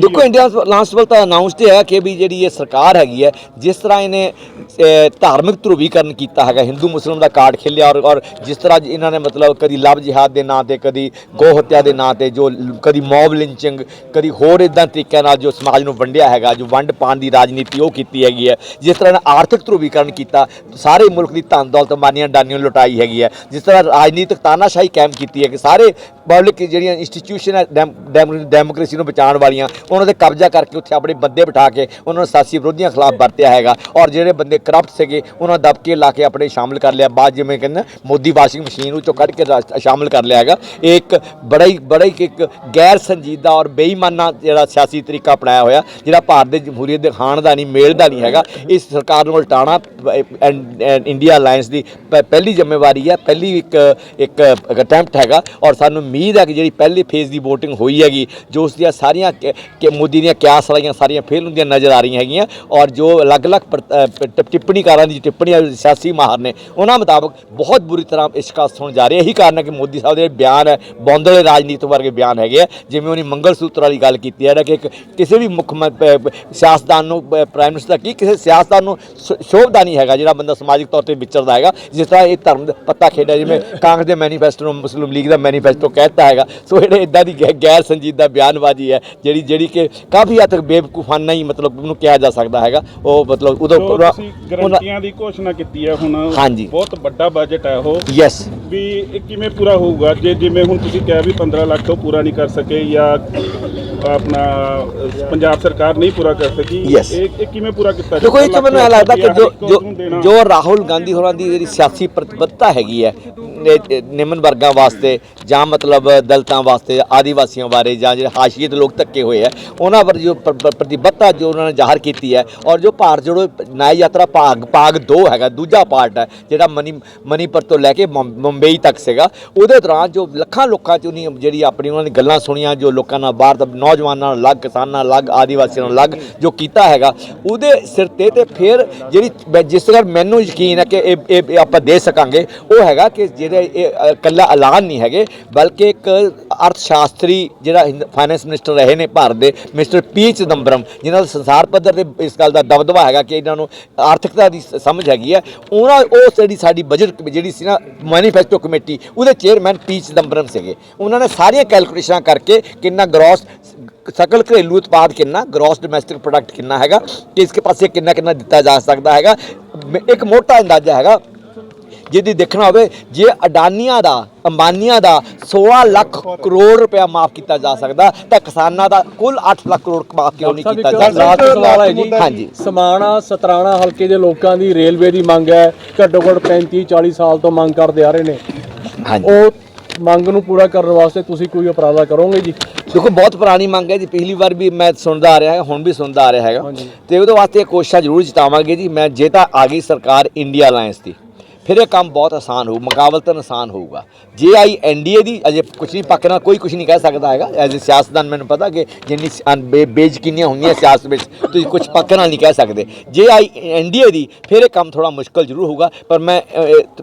ਦੇਖੋ ਇੰਡੀਆ ਲਾਂਸਵਲ ਤਾਂ ਅਨਾਉਂਸਡ ਹੈ ਕਿ ਵੀ ਜਿਹੜੀ ਇਹ ਸਰਕਾਰ ਹੈਗੀ ਹੈ, ਜਿਸ ਤਰ੍ਹਾਂ ਇਹਨੇ ਧਾਰਮਿਕ ਧਰੁਵੀਕਰਨ ਕੀਤਾ ਹੈਗਾ, ਹਿੰਦੂ, ਮੁਸਲਮ ਦਾ ਕਾਰਡ ਖੇਲਿਆ ਔਰ ਔਰ ਜਿਸ ਤਰ੍ਹਾਂ ਇਹਨਾਂ ਨੇ ਮਤਲਬ ਕਦੀ ਲਵ ਜਿਹਾਦ ਦੇ ਨਾਂ ਤੇ, ਕਦੀ ਗੋ ਹੱਤਿਆ ਦੇ ਨਾਂ ਤੇ, ਜੋ ਕਦੀ ਮੌਬ ਲਿੰਚਿੰਗ ਕਦੀ ਹੋਰ ਇਦਾਂ ਤਰੀਕਿਆਂ ਨਾਲ ਜੋ ਸਮਾਜ ਨੂੰ ਵੰਡਿਆ ਹੈਗਾ, ਜੋ ਵੰਡ ਪਾਣ ਦੀ ਰਾਜਨੀਤੀ ਉਹ ਕੀਤੀ ਹੈਗੀ ਹੈ, ਜਿਸ ਤਰ੍ਹਾਂ ਇਹਨਾਂ ਆਰਥਿਕ ਧਰੁਵੀਕਰਨ ਕੀਤਾ, ਸਾਰੇ ਮੁਲਕ ਦੀ ਧਨ ਦੌਲਤ, ਮਾਨੀਆਂ ਡਾਨੀਆਂ ਲੁਟਾਈ ਹੈਗੀ ਹੈ, ਜਿਸ ਤਰ੍ਹਾਂ ਰਾਜਨੀਤਿਕ ਤਾਨਾਸ਼ਾਹੀ ਕਾਇਮ ਕੀਤੀ ਹੈ ਕਿ ਸਾਰੇ ਪਬਲਿਕ ਜਿਹੜੀਆਂ ਇੰਸਟੀਟਿਊਸ਼ਨ ਹੈ, ਡੈਮ- ਡੈਮ- ਡੈਮੋਕ੍ਰੇਸੀ ਨੂੰ ਬਚਾਉਣ ਵਾਲੀਆਂ ਉਹਨਾਂ ਦੇ ਕਬਜ਼ਾ ਕਰਕੇ ਉੱਥੇ ਆਪਣੇ ਬੰਦੇ ਬਿਠਾ ਕੇ ਉਹਨਾਂ ਨੂੰ ਸਿਆਸੀ ਵਿਰੋਧੀਆਂ ਖਿਲਾਫ ਵਰਤਿਆ ਹੈਗਾ। ਔਰ ਜਿਹੜੇ ਬੰਦੇ ਕਰਪਟ ਸੀਗੇ, ਉਹਨਾਂ ਦਬਕੇ ਲਾ ਕੇ ਆਪਣੇ ਸ਼ਾਮਲ ਕਰ ਲਿਆ। ਬਾਅਦ ਜਿਵੇਂ ਕਹਿੰਦੇ ਮੋਦੀ ਵਾਸ਼ਿੰਗ ਮਸ਼ੀਨ ਵਿੱਚੋਂ ਕੱਢ ਕੇ ਰਾ- ਸ਼ਾਮਲ ਕਰ ਲਿਆ ਹੈਗਾ। ਇਹ ਇੱਕ ਬੜਾ ਹੀ ਬੜਾ ਹੀ ਇੱਕ ਗੈਰ ਸੰਜੀਦਾ ਔਰ ਬੇਈਮਾਨਾ ਜਿਹੜਾ ਸਿਆਸੀ ਤਰੀਕਾ ਅਪਣਾਇਆ ਹੋਇਆ, ਜਿਹੜਾ ਭਾਰਤ ਦੇ ਜਮਹੂਰੀਅਤ ਦੇ ਖਾਨ ਦਾ ਨਹੀਂ, ਮੇਲ ਦਾ ਨਹੀਂ ਹੈਗਾ। ਇਸ ਸਰਕਾਰ ਨੂੰ ਉਲਟਾਉਣਾ ਇੰਡੀਆ ਅਲਾਈਅੰਸ ਦੀ ਪਹਿਲੀ ਜ਼ਿੰਮੇਵਾਰੀ ਹੈ, ਪਹਿਲੀ ਇੱਕ ਇੱਕ ਅਟੈਂਪਟ ਹੈਗਾ। ਔਰ ਸਾਨੂੰ ਉਮੀਦ ਹੈ ਕਿ ਜਿਹੜੀ ਪਹਿਲੀ ਫੇਜ਼ ਦੀ VOTING ਹੋਈ ਹੈਗੀ, ਜੋ ਉਸ ਦੀਆਂ ਸਾਰੀਆਂ ਕਿ- ਮੋਦੀ ਦੀਆਂ ਕਿਆਸ ਵਾਲੀਆਂ ਸਾਰੀਆਂ ਫੇਲ ਹੁੰਦੀਆਂ ਨਜ਼ਰ ਆ ਰਹੀਆਂ ਹੈਗੀਆਂ ਔਰ ਜੋ ਅਲੱਗ-ਅਲੱਗ ਪਰ- ਅ, ਟਿੱਪਣੀਕਾਰਾਂ ਦੀ ਟਿੱਪਣੀਆਂ ਸਿਆਸੀ ਮਾਹਰ ਨੇ ਉਹਨਾਂ ਮੁਤਾਬਕ ਬਹੁਤ ਬੁਰੀ ਤਰ੍ਹਾਂ ਇਸ਼ਕਾਸ ਹੋਣ ਜਾ ਰਹੀ ਹੈ। ਇਹੀ ਕਾਰਨ ਹੈ ਕਿ ਮੋਦੀ ਸਾਹਿਬ ਦੇ ਬਿਆਨ ਹੈ ਬੌਂਦਲੇ ਰਾਜਨੀਤੀ ਵਰਗੇ ਬਿਆਨ ਹੈਗੇ ਆ ਜਿਵੇਂ ਉਹਨੇ ਮੰਗਲ ਸੂਤਰ ਵਾਲੀ ਗੱਲ ਕੀਤੀ ਹੈ ਨਾ ਕਿ ਇੱਕ ਕਿਸੇ ਵੀ ਮੁੱਖ ਮ- ਸਿਆਸਤਦਾਨ ਨੂੰ ਪ੍ਰਾਈਮ ਮਿਨਿਸਟਰ ਦਾ ਕੀ ਕਿਸੇ ਸਿਆਸਤਦਾਨ ਨੂੰ ਸ਼ੋਭਦਾ ਨਹੀਂ ਹੈਗਾ ਜਿਹੜਾ ਬੰਦਾ ਸਮਾਜਿਕ ਤੌਰ ਤੇ ਵਿਚਰਦਾ ਹੈਗਾ ਜਿਸ ਤਰ੍ਹਾਂ ਇਹ ਧਰਮ ਦਾ ਪੱਤਾ ਖੇਡਿਆ ਜਿਵੇਂ ਕਾਂਗਰਸ ਦੇ ਮੈਨੀਫੈਸਟੋ ਨੂੰ ਮੁਸਲਿਮ ਲੀਗ ਦਾ ਮੈਨੀਫੈਸਟੋ ਕਹਿਤਾ ਹੈਗਾ। ਸੋ ਇਹ ਇਦਾਂ ਦੀ ਗੈ- ਗੈਰ ਸੰਜੀਦਾ ਬਿਆਨਬਾਜ਼ੀ ਹੈ ਜਿਹੜੀ ਜਿਹੜੀ ਕਿ ਕਾਫੀ ਹੱਦ ਤੱਕ ਬੇਵਕੂਫਾਨਾ ਹੀ ਮਤਲਬ ਉਹਨੂੰ ਕਿਹਾ ਜਾ ਸਕਦਾ ਹੈਗਾ। ਉਹ ਮਤਲਬ ਉਦੋਂ ਗਰੰਟੀਆਂ ਦੀ ਘੋਸ਼ਣਾ ਕੀਤੀ ਹੈ ਹੁਣ ਹਾਂਜੀ। ਬਹੁਤ ਵੱਡਾ ਬਜਟ ਹੈ ਉਹ। ਯੈਸ ਵੀ ਇਹ ਕਿਵੇਂ ਪੂਰਾ ਹੋਊਗਾ? ਜੇ ਜਿਵੇਂ ਹੁਣ ਤੁਸੀਂ ਕਿਹਾ ਵੀ 15 ਲੱਖ ਤੋਂ ਪੂਰਾ ਨਹੀਂ ਕਰ ਸਕੇ ਜਾਂ ਆਪਣਾ ਪੰਜਾਬ ਸਰਕਾਰ ਨਹੀਂ ਪੂਰਾ ਕਰ ਸਕੀ. ਇਹ ਕਿਵੇਂ ਪੂਰਾ ਕੀਤਾ ਦੇਖੋ ਇਹ ਲੱਖ ਮੈਨੂੰ ਲੱਗਦਾ ਕਿ ਜੋ ਜੋ ਰਾਹੁਲ ਗਾਂਧੀ ਹੋਰਾਂ ਦੀ ਜਿਹੜੀ ਸਿਆਸੀ ਪ੍ਰਤੀਬੱਧਤਾ ਹੈਗੀ ਹੈ ਨਿਮਨ ਵਰਗਾਂ ਵਾਸਤੇ ਜਾਂ ਮਤਲਬ ਦਲਤਾਂ ਵਾਸਤੇ ਆਦੀਵਾਸੀਆਂ ਬਾਰੇ ਜਾਂ ਜਿਹੜੇ ਹਾਸ਼ੀਏ ਦੇ ਲੋਕ ਧੱਕੇ ਹੋਏ ਆ। ਉਹਨਾਂ ਪਰ ਜੋ ਪ੍ਰਤੀਬੱਧਤਾ ਜੋ ਉਹਨਾਂ ਨੇ ਜ਼ਾਹਰ ਕੀਤੀ ਹੈ ਔਰ ਜੋ ਭਾਰਤ ਜੋੜੋ ਨਿਆਂ ਯਾਤਰਾ ਭਾਗ ਭਾਗ 2 ਹੈਗਾ, ਦੂਜਾ ਪਾਰਟ ਹੈ, ਜਿਹੜਾ ਮਨੀ, ਮਨੀਪੁਰ ਤੋਂ ਲੈ ਕੇ ਮੁੰਬਈ ਤੱਕ ਸੀਗਾ। ਉਹਦੇ ਦੌਰਾਨ ਜੋ ਲੱਖਾਂ ਲੋਕਾਂ ਚ ਉਹਨੀ ਜਿਹੜੀ ਆਪਣੀ ਉਹਨਾਂ ਦੀ ਗੱਲਾਂ ਸੁਣੀਆਂ, ਜੋ ਲੋਕਾਂ ਨਾਲ ਬਾਹਰ ਦਾ ਨੌਜਵਾਨਾਂ ਨਾਲ ਅਲੱਗ, ਕਿਸਾਨਾਂ ਨਾਲ ਅਲੱਗ, ਆਦੀਵਾਸੀਆਂ ਨਾਲ ਅਲੱਗ ਜੋ ਕੀਤਾ ਹੈਗਾ, ਉਹਦੇ ਸਿਰ ਤੇ ਤੇ ਫਿਰ ਜਿਹੜੀ ਜਿਸ ਤਰ੍ਹਾਂ ਮੈਨੂੰ ਯਕੀਨ ਹੈ ਕਿ ਇਹ ਆਪਾਂ ਦੇ ਸਕਾਂਗੇ, ਉਹ ਹੈਗਾ ਕਿ ਜਿਹੜੇ ਇਹ ਇਕੱਲਾ ਐਲਾਨ ਨਹੀਂ ਹੈਗੇ, ਬਲਕਿ ਇੱਕ ਅਰਥ ਸ਼ਾਸਤਰੀ ਜਿਹੜਾ ਫਾਈਨੈਂਸ ਮਿਨਿਸਟਰ ਰਹੇ ਨੇ ਭਾਰਤ ਦੇ ਮਿਸਟਰ ਪੀ ਚਿਦੰਬਰਮ, ਜਿਨ੍ਹਾਂ ਦਾ ਸੰਸਾਰ ਪੱਧਰ ਤੇ ਇਸ ਗੱਲ ਦਾ ਦਬਦਬਾ ਹੈਗਾ ਕਿ ਇਹਨਾਂ ਨੂੰ ਆਰਥਿਕਤਾ ਦੀ ਸਮਝ ਹੈਗੀ ਹੈ, ਉਹਨਾਂ ਉਹ ਜਿਹੜੀ ਸਾਡੀ ਬਜਟ ਜਿਹੜੀ ਸੀ ਨਾ ਮੈਨੀਫੈਸਟੋ ਕਮੇਟੀ ਉਹਦੇ ਚੇਅਰਮੈਨ ਪੀ ਚਿਦੰਬਰਮ ਸੀਗੇ। ਉਹਨਾਂ ਨੇ ਸਾਰੀਆਂ ਕੈਲਕੂਲੇਸ਼ਨਾਂ ਕਰਕੇ ਕਿੰਨਾ ਗ੍ਰੋਸ ਸਕਲ ਘਰੇਲੂ ਉਤਪਾਦ ਕਿੰਨਾ ਗ੍ਰੋਸ ਡੋਮੈਸਟਿਕ ਪ੍ਰੋਡਕਟ ਕਿੰਨਾ ਹੈਗਾ, ਕਿ ਇਸਕੇ ਪਾਸੇ ਕਿੰਨਾ ਕਿੰਨਾ ਦਿੱਤਾ ਜਾ ਸਕਦਾ ਹੈਗਾ। ਇੱਕ ਮੋਟਾ ਅੰਦਾਜ਼ਾ ਹੈਗਾ ਜਿਹਦੀ ਦੇਖਣਾ ਹੋਵੇ ਜੇ ਅਡਾਨੀਆਂ ਦਾ ਅੰਬਾਨੀਆਂ ਦਾ 16 ਲੱਖ ਕਰੋੜ ਰੁਪਇਆ ਮਾਫ ਕੀਤਾ ਜਾ ਸਕਦਾ ਤਾਂ ਕਿਸਾਨਾਂ ਦਾ ਕੁੱਲ 8 ਲੱਖ ਕਰੋੜ ਮਾਫ ਕਿਉਂ ਨਹੀਂ ਕੀਤਾ ਜਾ ਸਕਦਾ? ਲਾਸਟ ਸਵਾਲ ਹੈ ਜੀ। ਹਾਂਜੀ। ਸਮਾਣਾ ਸਤਰਾਣਾ ਹਲਕੇ ਦੇ ਲੋਕਾਂ ਦੀ ਰੇਲਵੇ ਦੀ ਮੰਗ ਹੈ ਘੱਟੋ ਘੱਟ 35 40 ਸਾਲ ਤੋਂ ਮੰਗ ਕਰਦੇ ਆ ਰਹੇ ਨੇ। ਹਾਂਜੀ। ਉਹ ਮੰਗ ਨੂੰ ਪੂਰਾ ਕਰਨ ਵਾਸਤੇ ਤੁਸੀਂ ਕੋਈ ਉਪਰਾਲਾ ਕਰੋਗੇ ਜੀ? ਦੇਖੋ ਬਹੁਤ ਪੁਰਾਣੀ ਮੰਗ ਹੈ ਜੀ। ਪਿਛਲੀ ਵਾਰ ਵੀ ਮੈਂ ਸੁਣਦਾ ਆ ਰਿਹਾ ਹਾਂ ਹੁਣ ਵੀ ਸੁਣਦਾ ਆ ਰਿਹਾ ਹੈਗਾ। ਤੇ ਉਹਦੇ ਵਾਸਤੇ ਕੋਸ਼ਿਸ਼ਾਂ ਜ਼ਰੂਰ ਜਿਤਾਵਾਂਗੇ ਜੀ। ਮੈਂ ਜੇ ਤਾਂ ਆ ਗਈ ਸਰਕਾਰ ਇੰਡੀਆ ਅਲਾਈਅੰਸ ਦੀ। ਫਿਰ ਇਹ ਕੰਮ ਬਹੁਤ ਆਸਾਨ ਹੋਊ ਮੁਕਾਬਲਤਨ ਆਸਾਨ ਹੋਊਗਾ। ਜੇ ਆਈ ਐਨਡੀਏ ਦੀ ਅਜੇ ਕੁਝ ਨਹੀਂ ਪੱਕਣਾ ਕੋਈ ਕੁਝ ਨਹੀਂ ਕਹਿ ਸਕਦਾ ਹੈਗਾ। ਐਜ਼ ਅ ਸਿਆਸਤਦਾਨ ਮੈਨੂੰ ਪਤਾ ਕਿ ਜਿੰਨੀ ਸ- ਬੇ- ਬੇਯਕੀਨੀਆਂ ਹੁੰਦੀਆਂ ਸਿਆਸਤ ਵਿੱਚ, ਤੁਸੀਂ ਕੁਝ ਪੱਕਣਾ ਨਹੀਂ ਕਹਿ ਸਕਦੇ। ਜੇ ਆਈ ਐਨਡੀਏ ਦੀ, ਫਿਰ ਇਹ ਕੰਮ ਥੋੜਾ ਮੁਸ਼ਕਲ ਜ਼ਰੂਰ ਹੋਊਗਾ। ਪਰ ਮੈਂ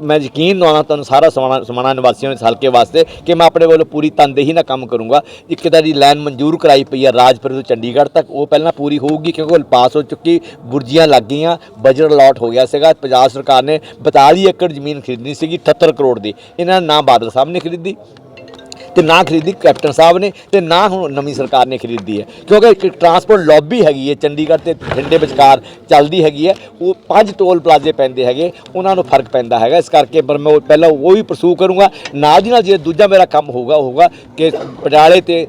ਮੈਂ ਯਕੀਨ ਦਵਾਉਣਾ ਤੁਹਾਨੂੰ ਸਾਰਾ ਸਮਾਣਾ ਸਮਾਣਾ ਨਿਵਾਸੀਆਂ ਨੂੰ ਹਲਕੇ ਵਾਸਤੇ ਕਿ ਮੈਂ ਆਪਣੇ ਵੱਲੋਂ ਪੂਰੀ ਤਨਦੇਹੀ ਨਾਲ ਕੰਮ ਕਰੂੰਗਾ। ਇੱਕ ਤਾਂ ਦੀ ਲਾਈਨ ਮਨਜ਼ੂਰ ਕਰਾਈ ਪਈ ਹੈ ਰਾਜਪੁਰ ਤੋਂ ਚੰਡੀਗੜ੍ਹ ਤੱਕ। ਉਹ ਪਹਿਲਾਂ ਪੂਰੀ ਹੋਊਗੀ ਕਿਉਂਕਿ ਉਹ ਪਾਸ ਹੋ ਚੁੱਕੀ, ਬੁਰਜੀਆਂ ਲੱਗ ਗਈਆਂ ਬਜਟ ਅਲਾਟ ਹੋ ਗਿਆ ਸੀਗਾ। ਪੰਜਾਬ ਸਰਕਾਰ ਨੇ 42 ਏਕੜ ਜ਼ਮੀਨ ਖਰੀਦਣੀ ਸੀਗੀ 78 ਕਰੋੜ ਦੀ। ਇਹਨਾਂ ਨੇ ਨਾ ਬਾਦਲ ਸਾਹਿਬ ਨੇ ਖਰੀਦੀ ਤੇ ਨਾ ਖਰੀਦੀ ਕੈਪਟਨ ਸਾਹਿਬ ਨੇ ਤੇ ਨਾ ਹੁਣ ਨਵੀਂ ਸਰਕਾਰ ਨੇ ਖਰੀਦੀ ਹੈ। ਕਿਉਂਕਿ ਇੱਕ ਟਰਾਂਸਪੋਰਟ ਲੌਬੀ ਹੈਗੀ ਹੈ, ਚੰਡੀਗੜ੍ਹ ਤੇ ਬਠਿੰਡੇ ਵਿਚਕਾਰ ਚੱਲਦੀ ਹੈਗੀ ਹੈ, ਉਹ ਪੰਜ ਟੋਲ ਪਲਾਜ਼ੇ ਪੈਂਦੇ ਹੈਗੇ, ਉਹਨਾਂ ਨੂੰ ਫ਼ਰਕ ਪੈਂਦਾ ਹੈਗਾ। ਇਸ ਕਰਕੇ ਪਰ ਮੈਂ ਉਹ ਪਹਿਲਾਂ ਉਹ ਵੀ ਪਰਸੂ ਕਰੂੰਗਾ। ਨਾਲ ਦੀ ਨਾਲ ਜੇ ਦੂਜਾ ਮੇਰਾ ਕੰਮ ਹੋਊਗਾ ਹੋਊਗਾ ਕਿ ਪਟਿਆਲੇ ਤੇ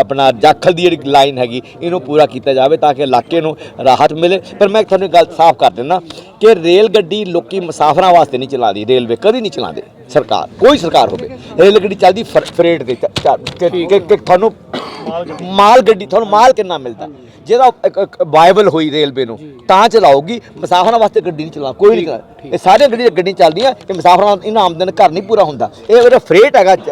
ਆਪਣਾ ਜਾਖਲ ਦੀ ਜਿਹੜੀ ਲਾਈਨ ਹੈਗੀ, ਇਹਨੂੰ ਪੂਰਾ ਕੀਤਾ ਜਾਵੇ ਤਾਂ ਕਿ ਇਲਾਕੇ ਨੂੰ ਰਾਹਤ ਮਿਲੇ। ਪਰ ਮੈਂ ਤੁਹਾਨੂੰ ਇੱਕ ਗੱਲ ਸਾਫ਼ ਕਰ ਦਿੰਦਾ ਕਿ ਰੇਲ ਗੱਡੀ ਲੋਕੀ ਮੁਸਾਫਰਾਂ ਵਾਸਤੇ ਨਹੀਂ ਚਲਾਉਂਦੀ, ਰੇਲਵੇ ਕਦੀ ਨਹੀਂ ਚਲਾਉਂਦੇ। ਸਰਕਾਰ, ਕੋਈ ਸਰਕਾਰ ਹੋਵੇ, ਰੇਲ ਗੱਡੀ ਚੱਲਦੀ ਫਰ- ਫਰੇਟ ਦੇ ਚ- ਤੁਹਾਨੂੰ ਮਾਲ ਗੱਡੀ, ਤੁਹਾਨੂੰ ਮਾਲ ਕਿੰਨਾ ਮਿਲਦਾ? ਜਿਹਦਾ ਵਾਇਬਲ ਹੋਈ ਰੇਲਵੇ ਨੂੰ ਤਾਂ ਚਲਾਉਗੀ ਮੁਸਾਫਰਾਂ ਵਾਸਤੇ ਗੱਡੀ ਨਹੀਂ ਚਲਾ ਕੋਈ ਨਹੀਂ ਚਲਾ ਇਹ ਸਾਰੀਆਂ ਗੱਡੀਆਂ ਗੱਡੀ ਚੱਲਦੀਆਂ ਇਹ ਮੁਸਾਫਰਾਂ ਇਹਨਾਂ ਆਮਦਨ ਘਰ ਨਹੀਂ ਪੂਰਾ ਹੁੰਦਾ। ਇਹ ਜਿਹੜਾ ਫਰੇਟ ਹੈਗਾ ਚ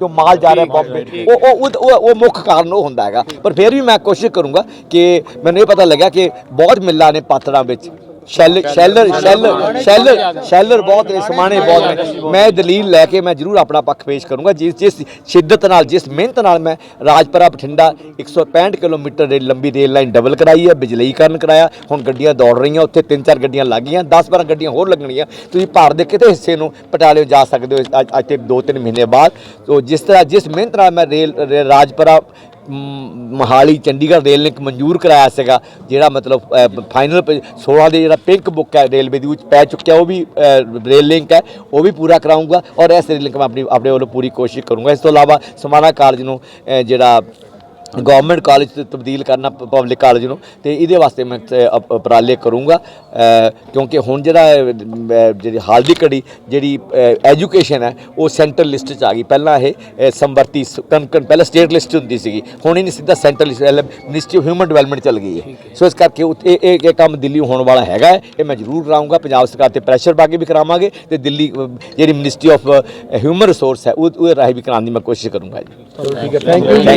ਜੋ ਮਾਲ ਜਾ ਰਿਹਾ ਬੰਬੇ ਉਹ- ਉਹ ਉਹ ਮੁੱਖ ਕਾਰਨ ਉਹ ਹੁੰਦਾ ਹੈਗਾ। ਪਰ ਫਿਰ ਵੀ ਮੈਂ ਕੋਸ਼ਿਸ਼ ਕਰੂੰਗਾ ਕਿ ਮੈਨੂੰ ਇਹ ਪਤਾ ਲੱਗਿਆ ਕਿ ਬਹੁਤ ਮਿੱਲਾਂ ਨੇ ਪਾਤੜਾਂ ਵਿੱਚ। Shell sheller sheller sheller sheller ਬਹੁਤ ਨੇ ਸਮਾਣੇ ਬਹੁਤ ਨੇ। ਮੈਂ ਦਲੀਲ ਲੈ ਕੇ ਮੈਂ ਜ਼ਰੂਰ ਆਪਣਾ ਪੱਖ ਪੇਸ਼ ਕਰੂੰਗਾ। ਜਿਸ ਜਿਸ ਸ਼ਿੱਦਤ ਨਾਲ ਜਿਸ ਮਿਹਨਤ ਨਾਲ ਮੈਂ ਰਾਜਪੁਰਾ ਬਠਿੰਡਾ 165 ਕਿਲੋਮੀਟਰ ਰੇਲ ਲੰਬੀ ਰੇਲ ਲਾਈਨ ਡਬਲ ਕਰਾਈ ਹੈ ਬਿਜਲੀਕਰਨ ਕਰਾਇਆ। ਹੁਣ ਗੱਡੀਆਂ ਦੌੜ ਰਹੀਆਂ ਉੱਥੇ ਤਿੰਨ ਚਾਰ ਗੱਡੀਆਂ ਲੱਗ ਗਈਆਂ 10 12 ਗੱਡੀਆਂ ਹੋਰ ਲੱਗਣੀਆਂ। ਤੁਸੀਂ ਭਾਰਤ ਦੇ ਕਿਤੇ ਹਿੱਸੇ ਨੂੰ ਪਟਿਆਲੇ ਜਾ ਸਕਦੇ ਹੋ ਅੱਜ ਅੱਜ ਤੇ 2-3 ਮਹੀਨੇ ਬਾਅਦ। ਤੋਂ ਜਿਸ ਤਰ੍ਹਾਂ ਜਿਸ ਮਿਹਨਤ ਨਾਲ ਮੈਂ rail Rajpura Mohali, Chandigarh rail link ਮਨਜ਼ੂਰ ਕਰਾਇਆ ਸੀਗਾ, ਜਿਹੜਾ ਮਤਲਬ ਫਾਈਨਲ 16 ਦੇ ਜਿਹੜਾ ਪਿੰਕ ਬੁੱਕ ਹੈ ਰੇਲਵੇ ਦੀ ਵਿੱਚ ਪੈ ਚੁੱਕਿਆ, ਉਹ ਵੀ ਰੇਲ ਲਿੰਕ ਹੈ, ਉਹ ਵੀ ਪੂਰਾ ਕਰਾਉਂਗਾ ਔਰ ਇਸ ਰੇਲ ਲਿੰਕ ਮੈਂ ਆਪਣੀ ਆਪਣੇ ਵੱਲੋਂ ਪੂਰੀ ਕੋਸ਼ਿਸ਼ ਕਰੂੰਗਾ। ਇਸ ਤੋਂ ਇਲਾਵਾ ਸਮਾਣਾ ਕਾਲਜ ਨੂੰ ਜਿਹੜਾ ਗਵਰਨਮੈਂਟ ਕਾਲਜ ਤੇ ਤਬਦੀਲ ਕਰਨਾ ਪਬਲਿਕ ਕਾਲਜ ਨੂੰ ਤੇ ਇਹਦੇ ਵਾਸਤੇ ਮੈਂ ਉਪਰਾਲੇ ਕਰੂੰਗਾ। ਕਿਉਂਕਿ ਹੁਣ ਜਿਹੜਾ ਜਿਹੜੀ ਹਾਲ ਦੀ ਘੜੀ ਜਿਹੜੀ ਐਜੂਕੇਸ਼ਨ ਹੈ ਉਹ ਸੈਂਟਰਲ ਲਿਸਟ 'ਚ ਆ ਗਈ। ਪਹਿਲਾਂ ਇਹ ਸੰਵਰਤੀ ਸ- ਕਨ ਕਨ ਪਹਿਲਾਂ ਸਟੇਟ ਲਿਸਟ ਹੁੰਦੀ ਸੀਗੀ। ਹੁਣ ਇਹਨੇ ਸਿੱਧਾ central list ministry of human development ਚੱਲ ਗਈ ਹੈ। ਸੋ ਇਸ ਕਰਕੇ ਇਹ ਇਹ ਇਹ ਕੰਮ ਦਿੱਲੀ ਹੋਣ ਵਾਲਾ ਹੈਗਾ ਹੈ। ਇਹ ਮੈਂ ਜ਼ਰੂਰ ਕਰਾਉਂਗਾ ਪੰਜਾਬ ਸਰਕਾਰ ਤੇ ਪ੍ਰੈਸ਼ਰ ਪਾ ਕੇ ਵੀ ਕਰਾਵਾਂਗੇ। ਤੇ ਦਿੱਲੀ ਜਿਹੜੀ ਮਿਨਿਸਟਰੀ ਆਫ ਹਿਊਮਨ ਰਿਸੋਰਸ ਹੈ ਉਹ ਉਹ ਰਾਹੀਂ ਵੀ ਕਰਾਉਣ ਦੀ ਮੈਂ ਕੋਸ਼ਿਸ਼ ਕਰੂੰਗਾ ਜੀ। ਠੀਕ ਹੈ। Thank you